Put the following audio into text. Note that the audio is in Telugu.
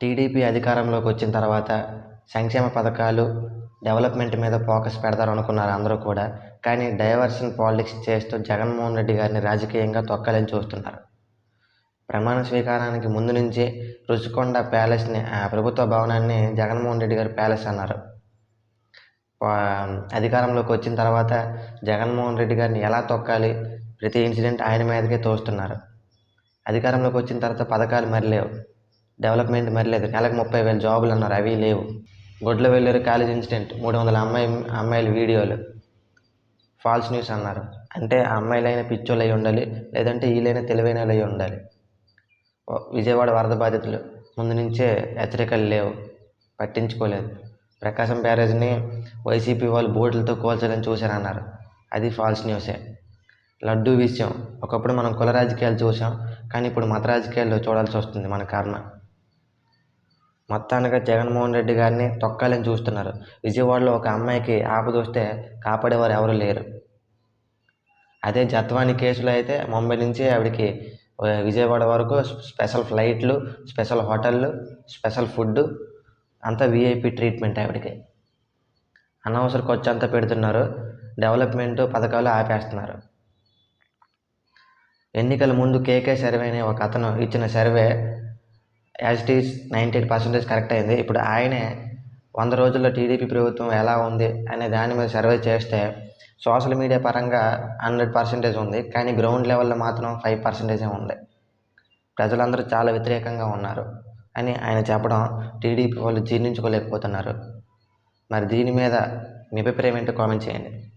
టీడీపీ అధికారంలోకి వచ్చిన తర్వాత సంక్షేమ పథకాలు డెవలప్మెంట్ మీద ఫోకస్ పెడతారు అనుకున్నారు అందరూ కూడా. కానీ డైవర్షన్ పాలిటిక్స్ చేస్తూ జగన్మోహన్ రెడ్డి గారిని రాజకీయంగా తొక్కాలని చూస్తున్నారు. ప్రమాణ స్వీకారానికి ముందు నుంచే రుచికొండ ప్యాలెస్ని ఆ ప్రభుత్వ భవనాన్ని జగన్మోహన్ రెడ్డి గారు ప్యాలెస్ అన్నారు. అధికారంలోకి వచ్చిన తర్వాత జగన్మోహన్ రెడ్డి గారిని ఎలా తొక్కాలి? ప్రతి ఇన్సిడెంట్ ఆయన మీదకే తోస్తున్నారు. అధికారంలోకి వచ్చిన తర్వాత పథకాలు మరి లేవు డెవలప్మెంట్ మరి లేదు. నెలకు ముప్పై వేల జాబులు అన్నారు. అవి లేవు. గొడ్ల వెళ్ళారు కాలేజ్ ఇన్సిడెంట్. మూడు వందల అమ్మాయి అమ్మాయిల వీడియోలు. ఫాల్స్ న్యూస్ అన్నారు. అంటే ఆ అమ్మాయిలైన పిచ్చోళ్ళు అయి ఉండాలి లేదంటే వీళ్ళైనా తెలివైన అయి ఉండాలి. విజయవాడ వరద బాధితులు ముందు నుంచే హెచ్చరికలు లేవు. పట్టించుకోలేదు. ప్రకాశం బ్యారేజ్ని వైసీపీ వాళ్ళు బోట్లతో కోల్చాలని చూశారన్నారు. అది ఫాల్స్ న్యూసే. లడ్డూ విషయం. ఒకప్పుడు మనం కుల రాజకీయాలు చూసాం కానీ ఇప్పుడు మత రాజకీయాల్లో చూడాల్సి వస్తుంది మన కర్మ. మొత్తానికి జగన్మోహన్ రెడ్డి గారిని తొక్కాలని చూస్తున్నారు. విజయవాడలో ఒక అమ్మాయికి ఆపద వస్తే కాపాడేవారు ఎవరు లేరు. అదే జత్వాని కేసులో అయితే ముంబై నుంచి ఆవిడకి విజయవాడ వరకు స్పెషల్ ఫ్లైట్లు స్పెషల్ హోటళ్ళు స్పెషల్ ఫుడ్ అంతా విఐపి ట్రీట్మెంట్ ఆవిడకి. అనవసర ఖర్చు అంతా పెడుతున్నారు. డెవలప్మెంట్ పథకాలు ఆపేస్తున్నారు. ఎన్నికల ముందు కేకే సర్వే అనే ఒక అతను ఇచ్చిన survey as it is ninety eight percentage correct అయింది. ఇప్పుడు ఆయనే వంద రోజుల్లో టీడీపీ ప్రభుత్వం ఎలా ఉంది అనే దాని మీద సర్వే చేస్తే సోషల్ మీడియా పరంగా హండ్రెడ్ పర్సెంటేజ్ ఉంది. కానీ గ్రౌండ్ లెవెల్లో మాత్రం ఫైవ్ పర్సెంటేజే ఉంది. ప్రజలందరూ చాలా వ్యతిరేకంగా ఉన్నారు అని ఆయన చెప్పడం టీడీపీ వాళ్ళు జీర్ణించుకోలేకపోతున్నారు. మరి దీని మీద మీ అభిప్రాయం ఏంటో కామెంట్ చేయండి.